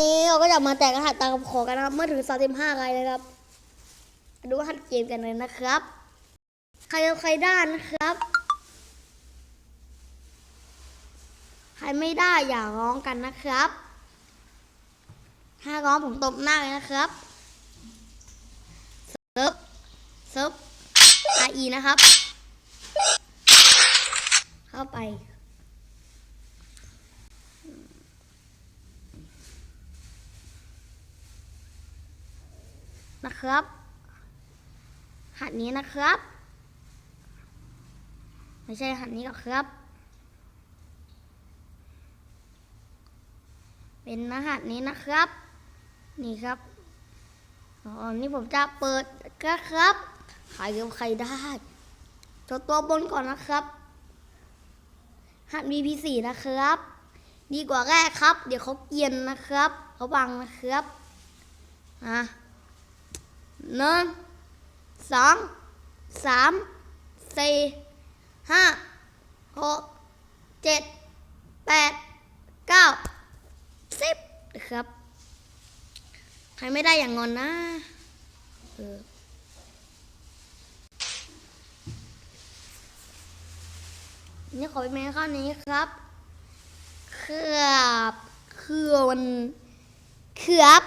นี้เราก็จะมาแจกรหัสตามคำขอกันนะครับ เมื่อถึง35รายเลยครับ ดูรหัสเกมกันเลยนะครับ ใครเอาใครได้นะครับ ใครไม่ได้อย่าร้องกันนะครับ ถ้าร้องผมตบหน้าเลยนะครับเซิร์ฟเซิร์ฟ RE นะครับ เข้าไป นะครับ หัดนี้นะครับ ไม่ใช่หัดนี้หรอกครับ เป็นรหัสนี้นะครับ นี่ครับอ๋อนี่ผมจะเปิดก็ครับใครกับใครได้โชว์ตัวบนก่อนนะครับ หัด VP4 นะครับ ดีกว่าแรกครับ เดี๋ยวเขาเกียนนะครับ เขาบังนะครับ อะ หนึ่งสองสามสี่ห้าหกเจ็ดแปดเก้าสิบนะครับ ใครไม่ได้อย่างงอนนะเออนี่ขอเป็นเมนข้อนี้ครับเครือบเครือมันเครือบ